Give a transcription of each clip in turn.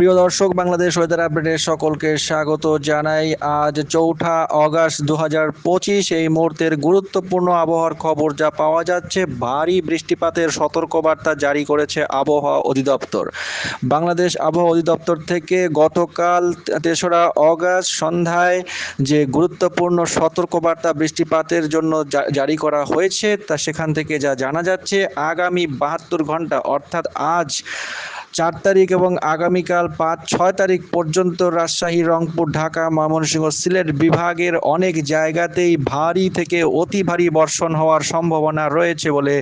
প্রিয় দর্শক, বাংলাদেশ ওয়েদার আপডেটে সকলকে স্বাগত জানাই। আজ চৌঠা অগাস্ট দু হাজার পঁচিশ, এই মুহূর্তের গুরুত্বপূর্ণ আবহাওয়ার খবর যা পাওয়া যাচ্ছে, ভারী বৃষ্টিপাতের সতর্কবার্তা জারি করেছে আবহাওয়া অধিদপ্তর। বাংলাদেশ আবহাওয়া অধিদপ্তর থেকে গতকাল তেসরা অগাস্ট সন্ধ্যায় যে গুরুত্বপূর্ণ সতর্কবার্তা বৃষ্টিপাতের জন্য জারি করা হয়েছে, তা সেখান থেকে যা জানা যাচ্ছে, আগামী বাহাত্তর ঘণ্টা, অর্থাৎ আজ চার তারিখ এবং আগামীকাল পাঁচ, ছয় তারিখ পর্যন্ত রাজশাহী, রংপুর, ঢাকা, ময়মনসিংহ সিলেট বিভাগের অনেক জায়গাতেই ভারী থেকে অতি ভারী বর্ষণ হওয়ার সম্ভাবনা রয়েছে বলে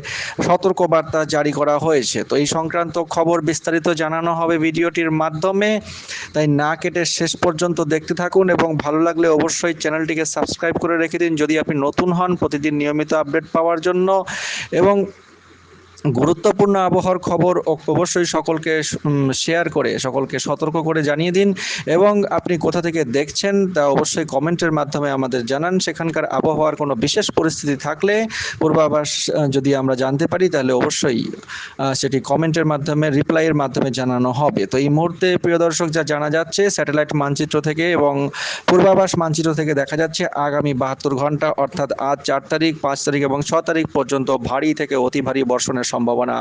সতর্কবার্তা জারি করা হয়েছে। তো এই সংক্রান্ত খবর বিস্তারিত জানানো হবে ভিডিওটির মাধ্যমে। তাই না কেটে শেষ পর্যন্ত দেখতে থাকুন এবং ভালো লাগলে অবশ্যই চ্যানেলটিকে সাবস্ক্রাইব করে রেখে দিন। যদি আপনি নতুন হন, প্রতিদিন নিয়মিত আপডেট পাওয়ার জন্য এবং গুরুত্বপূর্ণ আবহাওয়ার খবর অবশ্যই সকলকে শেয়ার করে, সকলকে সতর্ক করে জানিয়ে দিন। এবং আপনি কোথা থেকে দেখছেন তা অবশ্যই কমেন্টের মাধ্যমে আমাদের জানান। সেখানকার আবহাওয়ার কোনো বিশেষ পরিস্থিতি থাকলে, পূর্বাভাস যদি আমরা জানতে পারি, তাহলে অবশ্যই সেটি কমেন্টের মাধ্যমে রিপ্লাইয়ের মাধ্যমে জানানো হবে। তো এই মুহূর্তে, প্রিয় দর্শক, যা জানা যাচ্ছে স্যাটেলাইট মানচিত্র থেকে এবং পূর্বাভাস মানচিত্র থেকে দেখা যাচ্ছে, আগামী বাহাত্তর ঘণ্টা, অর্থাৎ আজ চার তারিখ, পাঁচ তারিখ এবং ছ তারিখ পর্যন্ত ভারী থেকে অতি ভারী বর্ষণের সম্ভাবনা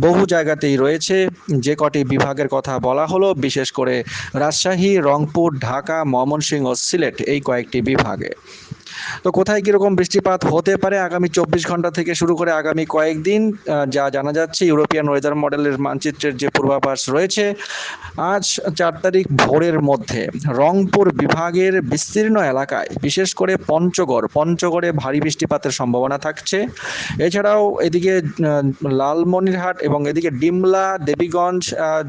বহু জায়গাতেই রয়েছে। যে কটি বিভাগের কথা বলা হলো, বিশেষ করে রাজশাহী, রংপুর, ঢাকা, ময়মনসিংহ ও সিলেট এই কয়েকটি বিভাগে। তো কোথায় কীরকম বৃষ্টিপাত হতে পারে আগামী চব্বিশ ঘণ্টা থেকে শুরু করে আগামী কয়েকদিন যা জানা যাচ্ছে ইউরোপিয়ান ওয়েদার মডেলের মানচিত্রের যে পূর্বাভাস রয়েছে, আজ চার তারিখ ভোরের মধ্যে রংপুর বিভাগের বিস্তীর্ণ এলাকায়, বিশেষ করে পঞ্চগড়, পঞ্চগড়ে ভারী বৃষ্টিপাতের সম্ভাবনা থাকছে। এছাড়াও এদিকে লালমনিরহাট এবং এদিকে ডিমলা, দেবীগঞ্জ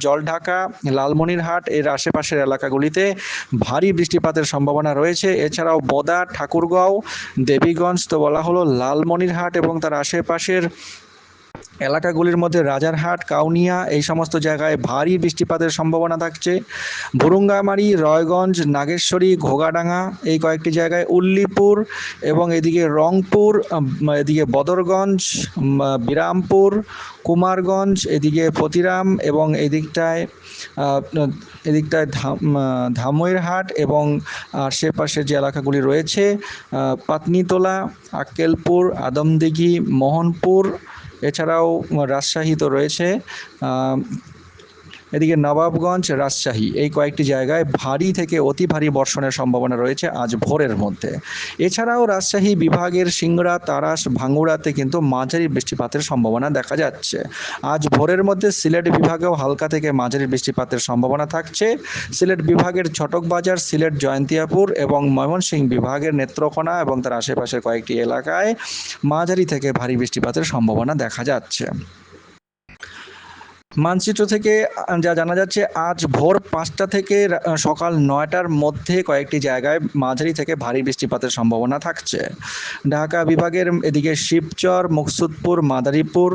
জলঢাকা, লালমনিরহাট এর আশেপাশের এলাকাগুলিতে ভারী বৃষ্টিপাতের সম্ভাবনা রয়েছে। এছাড়াও বোদা ঠাকুরগাঁও দেবীগঞ্জ তো বলা হলো লালমনিরহাট এবং তার আশেপাশের এলাকাগুলির মধ্যে রাজারহাট, কাউনিয়া, এই সমস্ত জায়গায় ভারী বৃষ্টিপাতের সম্ভাবনা থাকছে। ভুরুঙ্গামারি, রয়গঞ্জ, নাগেশ্বরী, ঘোগাডাঙ্গা, এই কয়েকটি জায়গায় উল্লিপুর এবং এদিকে রংপুর এদিকে বদরগঞ্জ বিরামপুর, কুমারগঞ্জ, এদিকে ফতিরাম এবং এদিকটায় এদিকটায় ধামইরহাট এবং আশেপাশের যে এলাকাগুলি রয়েছে পাতনিতলা, আক্কেলপুর, আদমদিঘি, মোহনপুর এছাড়াও রাজশাহী তো রয়েছে এদিকে নবাবগঞ্জ রাজশাহী, এই কয়েকটি জায়গায় ভারী থেকে অতি ভারী বর্ষণের সম্ভাবনা রয়েছে আজ ভোরের মধ্যে। এছাড়াও রাজশাহী বিভাগের সিংড়া, তারাস, ভাঙ্গুড়াতে কিন্তু মাঝারি বৃষ্টিপাতের সম্ভাবনা দেখা যাচ্ছে। আজ ভোরের মধ্যে সিলেট বিভাগেও হালকা থেকে মাঝারি বৃষ্টিপাতের সম্ভাবনা থাকছে। সিলেট বিভাগের ছটকবাজার সিলেট জয়ন্তিয়াপুর এবং ময়মনসিংহ বিভাগের নেত্রকোনা এবং তার আশেপাশের কয়েকটি এলাকায় মাঝারি থেকে ভারী বৃষ্টিপাতের সম্ভাবনা দেখা যাচ্ছে। মানচিত্র থেকে, যা জানা যাচ্ছে, আজ ভোর পাঁচটা থেকে সকাল নয়টার মধ্যে কয়েকটি জায়গায় মাঝারি থেকে ভারী বৃষ্টিপাতের সম্ভাবনা থাকছে। ঢাকা বিভাগের এদিকে শিবচর, মুকসুদপুর, মাদারীপুর,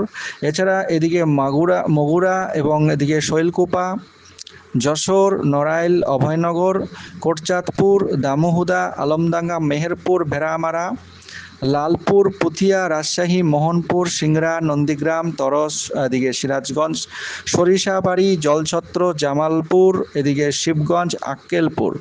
এছাড়া এদিকে মাগুরা, মগুরা এবং এদিকে শৈলকুপা, যশোর, নড়াইল, অভয়নগর, কোটচাঁদপুর, দামোহুদা, আলমডাঙ্গা, মেহেরপুর, ভেড়ামারা লালপুর, পুথিয়া, রাজশাহী, মোহনপুর, সিংড়া, নন্দীগ্রাম, তরস, এদিকে সিরাজগঞ্জ, সরিষাবাড়ি, জলছত্র, জামালপুর, এদিকে শিবগঞ্জ, আক্কেলপুর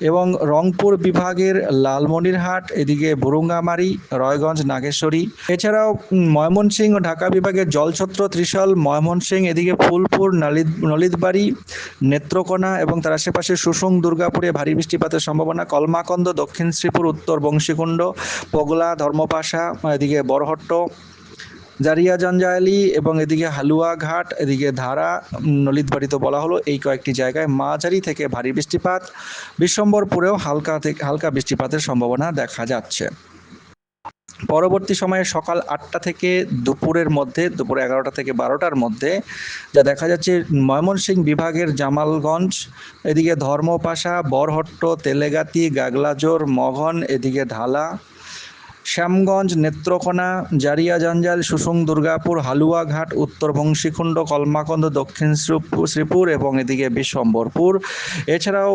এবং রংপুর বিভাগের লালমনিরহাট, এদিকে বুরুঙ্গামারি, রয়গঞ্জ, নাগেশ্বরী। এছাড়াও ময়মনসিংহ, ঢাকা বিভাগের জলছত্র, ত্রিশাল, ময়মনসিংহ, এদিকে ফুলপুর নালিদ নলিতবাড়ি নেত্রকোনা এবং তার আশেপাশে সুসুং দুর্গাপুরে ভারী বৃষ্টিপাতের সম্ভাবনা। কলমাকন্দ দক্ষিণ শ্রীপুর উত্তর বংশীকুণ্ড পগলা ধর্মপাশা এদিকে বরহট্ট জারিয়া জঞ্জালি এবং এদিকে হালুয়া ঘাট এদিকে ধারা উম, নলিতবাড়ি তো বলা হলো এই কয়েকটি জায়গায় মাঝারি থেকে ভারী বৃষ্টিপাত। বিশ্বম্বরপুরেও হালকা থেকে হালকা বৃষ্টিপাতের সম্ভাবনা দেখা যাচ্ছে। পরবর্তী সময়ে সকাল আটটা থেকে দুপুরের মধ্যে, দুপুর এগারোটা থেকে বারোটার মধ্যে যা দেখা যাচ্ছে ময়মনসিংহ বিভাগের জামালগঞ্জ, এদিকে ধর্মপাশা, বরহট্ট, তেলেগাতি, গাগলাজোর মগন এদিকে ঢালা শ্যামগঞ্জ নেত্রকোনা, জারিয়া জঞ্জাল, সুসুং দুর্গাপুর, হালুয়াঘাট, উত্তর বংশীকুণ্ড কলমাকন্দ, দক্ষিণ শ্রীপুর এবং এদিকে বিশ্বম্বরপুর। এছাড়াও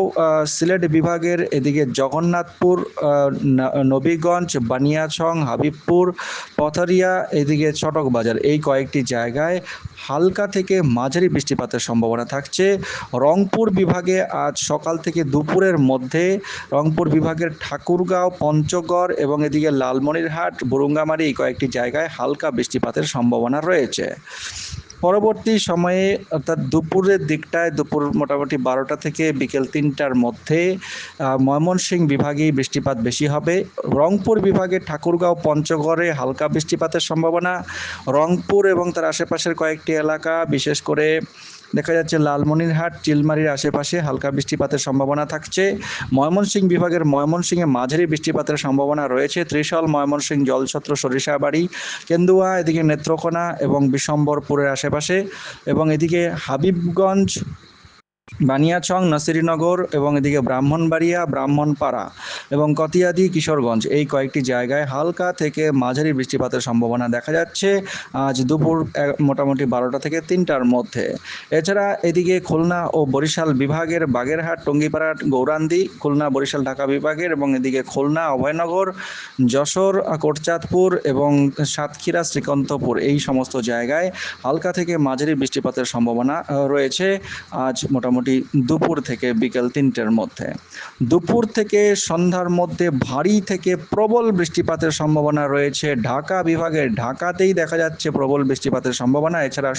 সিলেট বিভাগের এদিকে জগন্নাথপুর নবীগঞ্জ বানিয়াছং হাবিবপুর, পথারিয়া, এদিকে চটক বাজার এই কয়েকটি জায়গায় হালকা থেকে মাঝারি বৃষ্টিপাতের সম্ভাবনা থাকছে। রংপুর বিভাগে আজ সকাল থেকে দুপুরের মধ্যে রংপুর বিভাগের ঠাকুরগাঁও, পঞ্চগড় এবং এদিকে লালমনিরহাট, বুরুঙ্গামারি কয়েকটি জায়গায় হালকা বৃষ্টিপাতের সম্ভাবনা রয়েছে। পরবর্তী সময়ে অর্থাৎ দুপুরের দিকটায় দুপুর মোটামুটি বারোটা থেকে বিকেল তিনটার মধ্যে ময়মনসিংহ বিভাগেই বৃষ্টিপাত বেশি হবে। রংপুর বিভাগে ঠাকুরগাঁও, পঞ্চগড়ে হালকা বৃষ্টিপাতের সম্ভাবনা। রংপুর এবং তার আশেপাশের কয়েকটি এলাকা, বিশেষ করে দেখা যাচ্ছে লালমনিরহাট, চিলমারির আশেপাশে হালকা বৃষ্টিপাতের সম্ভাবনা থাকছে। ময়মনসিংহ বিভাগের ময়মনসিংহে মাঝারি বৃষ্টিপাতের সম্ভাবনা রয়েছে। ত্রিশাল, ময়মনসিংহ, জলছত্র, সরিষাবাড়ি, কেন্দুয়া, এদিকে নেত্রকোনা এবং বিশম্বরপুরের আশেপাশে এবং এদিকে হাবিবগঞ্জ, বানিয়াচং, নসিরিনগর এবং এদিকে ব্রাহ্মণবাড়িয়া, ব্রাহ্মণপাড়া। এবং কতিয়াদি কিশোরগঞ্জ, এই কয়েকটি জায়গায় হালকা থেকে মাঝারি বৃষ্টিপাতের সম্ভাবনা দেখা যাচ্ছে আজ দুপুর মোটামুটি বারোটা থেকে তিনটার মধ্যে। এছাড়া এদিকে খুলনা ও বরিশাল বিভাগের বাগেরহাট, টঙ্গিপাড়া, গৌরান্দি, খুলনা, বরিশাল, ঢাকা বিভাগের এবং এদিকে খুলনা, অভয়নগর, যশোর, কোটচাঁদপুর এবং সাতক্ষীরা, শ্রীকান্তপুর এই সমস্ত জায়গায় হালকা থেকে মাঝারি বৃষ্টিপাতের সম্ভাবনা রয়েছে আজ মোটামুটি দুপুর থেকে বিকেল তিনটের মধ্যে। দুপুর থেকে সন্ধ্যার মধ্যে ভারী থেকে প্রবল বৃষ্টিপাতের সম্ভাবনা রয়েছে। ঢাকা বিভাগে ঢাকাতেই দেখা যাচ্ছে প্রবল বৃষ্টিপাতের সম্ভাবনা। এছাড়া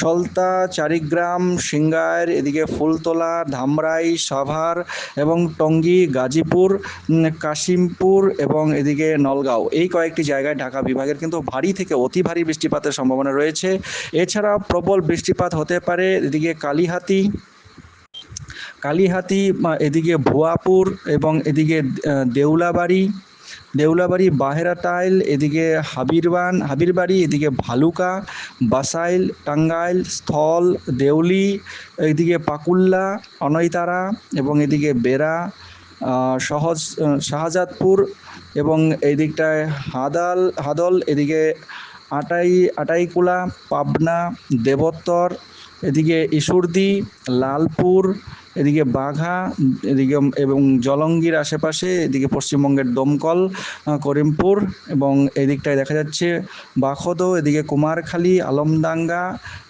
সলতা, চারিগ্রাম সিঙ্গার এদিকে ফুলতলা, ধামরাই, সাভার এবং টঙ্গী, গাজীপুর কাশিমপুর এবং এদিকে নলগাঁও। এই কয়েকটি জায়গায় ঢাকা বিভাগের কিন্তু ভারী থেকে অতি ভারী বৃষ্টিপাতের সম্ভাবনা রয়েছে। এছাড়া প্রবল বৃষ্টিপাত হতে পারে এদিকে কালীহাতি কালীহাতি এদিকে ভুয়াপুর এবং এদিকে দেউলাবাড়ি। দেউলাবাড়ি, বাহেরা টাইল, এদিকে হাবিরবান, হাবিরবাড়ি, এদিকে ভালুকা, বাসাইল, টাঙ্গাইল, স্থল, দেউলি, এদিকে পাকুল্লা অনৈতারা এবং এদিকে বেড়া সহজ শাহজাদপুর এবং এই দিকটায় হাদাল, হাদল, এদিকে আটাই, আটাইকুলা, পাবনা, দেবোত্তর, এদিকে ইসুরদি লালপুর এদিকে বাঘা, এদিকে এবং জলঙ্গির আশেপাশে, এদিকে পশ্চিমবঙ্গের দমকল করিমপুর এবং এদিকটায় দেখা যাচ্ছে বাখদো এদিকে কুমারখালী, আলমডাঙ্গা,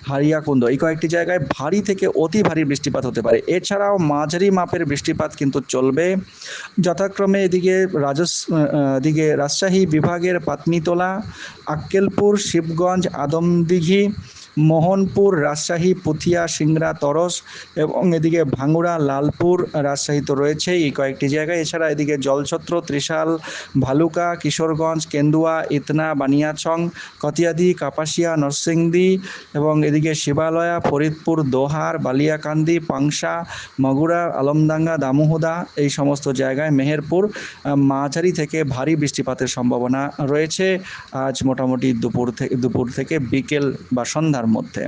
হারিয়াকুন্দ এই কয়েকটি জায়গায় ভারী থেকে অতি ভারী বৃষ্টিপাত হতে পারে। এছাড়াও মাঝারি মাপের বৃষ্টিপাত কিন্তু চলবে। যথাক্রমে এদিকে রাজস এদিকে রাজশাহী বিভাগের পাতনিতলা আক্কেলপুর, শিবগঞ্জ, আদমদিঘি মোহনপুর, রাজশাহী, পুথিয়া, সিংড়া, তরস এবং এদিকে ভাঙ্গুড়া, লালপুর রাজশাহী তো রয়েছে এই কয়েকটি জায়গায়। এছাড়া এদিকে জলছত্র, ত্রিশাল, ভালুকা, কিশোরগঞ্জ, কেন্দুয়া, ইতনা বানিয়াছং কতিয়াদি, কাপাসিয়া, নরসিংদী এবং এদিকে শিবালয়া, ফরিদপুর, দোহার, বালিয়াকান্দি, পাংশা, মগুরা, আলমডাঙ্গা, দামোহদা এই সমস্ত জায়গায় মেহেরপুর মাঝারি থেকে ভারী বৃষ্টিপাতের সম্ভাবনা রয়েছে। আজ মোটামুটি দুপুর থেকে দুপুর থেকে বিকেল বা সন্ধ্যার মধ্যে।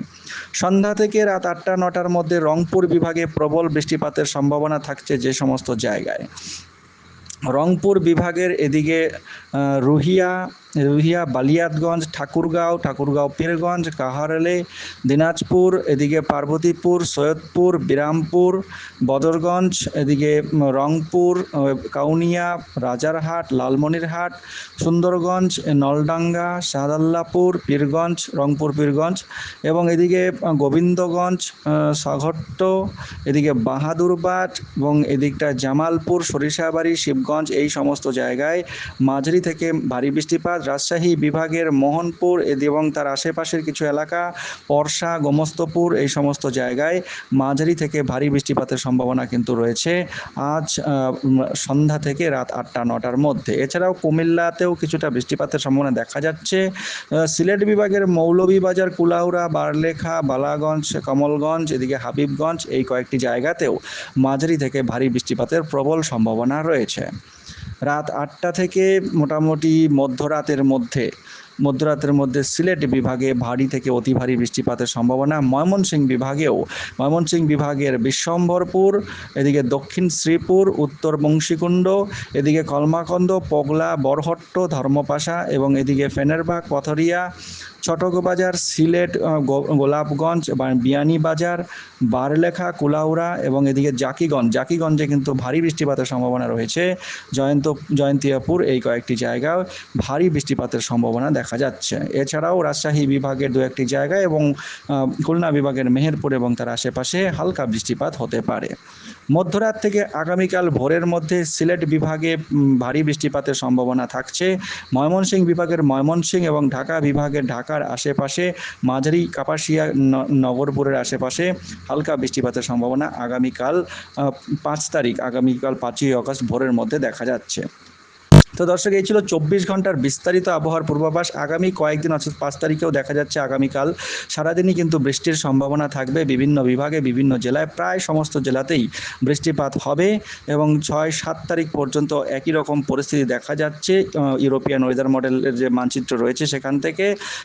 সন্ধ্যা থেকে রাত আটটা, নটার মধ্যে রংপুর বিভাগে প্রবল বৃষ্টিপাতের সম্ভাবনা থাকছে যে সমস্ত জায়গায়। রংপুর বিভাগের এদিকে রুহিয়া রুহিয়া বালিয়াতগঞ্জ, ঠাকুরগাঁও ঠাকুরগাঁও পীরগঞ্জ, কাহারেলে, দিনাজপুর, এদিকে পার্বতীপুর, সৈয়দপুর, বিরামপুর, বদরগঞ্জ, এদিকে রংপুর কাউনিয়া, রাজারহাট, লালমনিরহাট, সুন্দরগঞ্জ, নলডাঙ্গা, শাহদাল্লাপুর, পীরগঞ্জ, রংপুর পীরগঞ্জ এবং এদিকে গোবিন্দগঞ্জ সাঘট্ট, এদিকে বাহাদুরবাট এবং এদিকটা জামালপুর, সরিষাবাড়ি, শিবগঞ্জ এই সমস্ত জায়গায় মাঝারি থেকে ভারী বৃষ্টিপাত। রাজশাহী বিভাগের মোহনপুর এবং তার আশেপাশের কিছু এলাকা, পরশা, গোমস্তপুর, এই সমস্ত জায়গায় মাঝারি থেকে ভারী বৃষ্টিপাতের সম্ভাবনা কিন্তু রয়েছে। আজ সন্ধ্যা থেকে রাত আটটা, নটার মধ্যে। এছাড়াও কুমিল্লাতেও কিছুটা বৃষ্টিপাতের সম্ভাবনা দেখা যাচ্ছে। সিলেট বিভাগের মৌলভীবাজার কুলাউড়া বারলেখা, বালাগঞ্জ, কমলগঞ্জ, এদিকে হাবিবগঞ্জ, এই কয়েকটি জায়গাতেও মাঝারি থেকে ভারী বৃষ্টিপাতের প্রবল সম্ভাবনা রয়েছে। রাত আটটা থেকে মোটামুটি মধ্যরাতের মধ্যে মধ্যরাতের মধ্যে সিলেট বিভাগে ভারী থেকে অতি ভারী বৃষ্টিপাতের সম্ভাবনা। ময়মনসিংহ বিভাগেও, ময়মনসিংহ বিভাগের বিশ্বম্ভরপুর, এদিকে দক্ষিণ শ্রীপুর, উত্তর বংশীকুণ্ড, এদিকে কলমাকন্দ, পগলা, বরহট্ট, ধর্মপাশা এবং এদিকে ফেনেরবাগ, পথরিয়া চটকবাজার, সিলেট গোলাপগঞ্জ বিয়ানীবাজার, বারলেখা, কুলাউড়া এবং এদিকে জাকিগঞ্জ। জাকিগঞ্জে কিন্তু ভারী বৃষ্টিপাতের সম্ভাবনা রয়েছে। জয়ন্ত, জয়ন্তিয়াপুর এই কয়েকটি জায়গায় ভারী বৃষ্টিপাতের সম্ভাবনা দেখা যাচ্ছে। এছাড়াও রাজশাহী বিভাগের দু একটি জায়গায় এবং খুলনা বিভাগের মেহেরপুর এবং তার আশেপাশে হালকা বৃষ্টিপাত হতে পারে। মধ্যরাত থেকে আগামীকাল ভোরের মধ্যে সিলেট বিভাগে ভারী বৃষ্টিপাতের সম্ভাবনা থাকছে। ময়মনসিংহ বিভাগের ময়মনসিংহ এবং ঢাকা বিভাগের ঢাকার আশেপাশে, মাঝারি কাপাসিয়া নগরপুরের আশেপাশে হালকা বৃষ্টিপাতের সম্ভাবনা আগামীকাল পাঁচ তারিখ, আগামীকাল পাঁচই আগস্ট ভোরের মধ্যে দেখা যাচ্ছে। তো দর্শক, এই ছিল চব্বিশ ঘণ্টার বিস্তারিত আবহাওয়ার পূর্বাভাস। আগামী কয়েকদিন, অর্থাৎ পাঁচ তারিখেও দেখা যাচ্ছে আগামীকাল। সারাদিনই কিন্তু বৃষ্টির সম্ভাবনা থাকবে বিভিন্ন বিভাগে, বিভিন্ন জেলায়। প্রায় সমস্ত জেলাতেই বৃষ্টিপাত হবে এবং ছয় সাত তারিখ পর্যন্ত একই রকম পরিস্থিতি দেখা যাচ্ছে। ইউরোপিয়ান ওয়েদার মডেলের যে মানচিত্র রয়েছে সেখান থেকে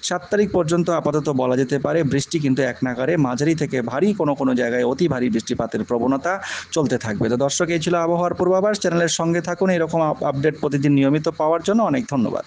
সাত তারিখ পর্যন্ত আপাতত বলা যেতে পারে, বৃষ্টি কিন্তু এক নাগারে মাঝারি থেকে ভারী, কোনো কোনো জায়গায় অতি ভারী বৃষ্টিপাতের প্রবণতা চলতে থাকবে। তো দর্শক, এই ছিল আবহাওয়ার পূর্বাভাস। চ্যানেলের সঙ্গে থাকুন, এরকম আপডেট প্রতিদিন নিয়মিত পাওয়ার জন্য অনেক ধন্যবাদ।